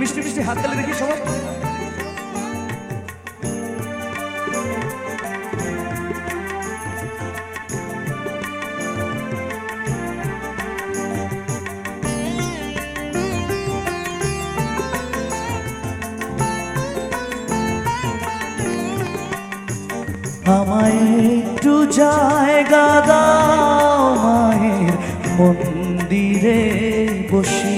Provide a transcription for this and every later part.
মিষ্টি মিষ্টি হাত তালে দেখি সবাই। আমায় একটু জায়গা দাও মায়ের মন্দিরে বসি।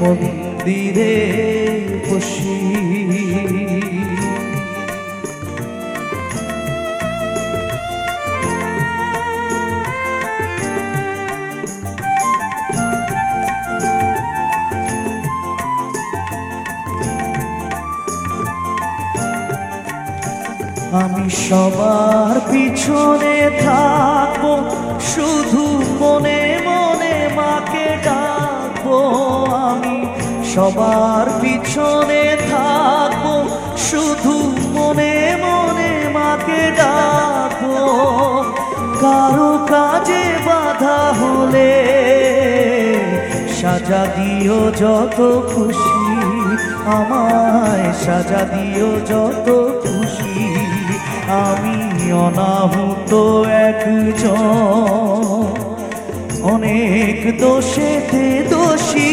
মন্দিরে বসি। আমি সবার পিছনে থাকব সবার পিছনে থাকব, শুধু মনে মনে মাকে ডাকবো। কারও কাজে বাধা হলে সাজা দিও যত খুশি, আমায় সাজা দিও যত খুশি। আমি অনাহুত একজন, অনেক দোষেতে দোষী।